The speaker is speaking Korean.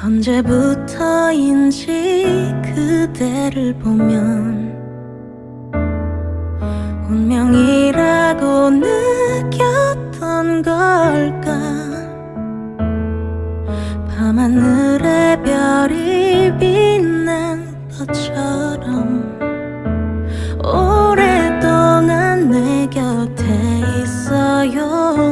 언제부터인지 그대를 보면 운명이라고 느꼈던 걸까? 밤하늘에 별이 빛난 것처럼 오랫동안 내 곁에 있어요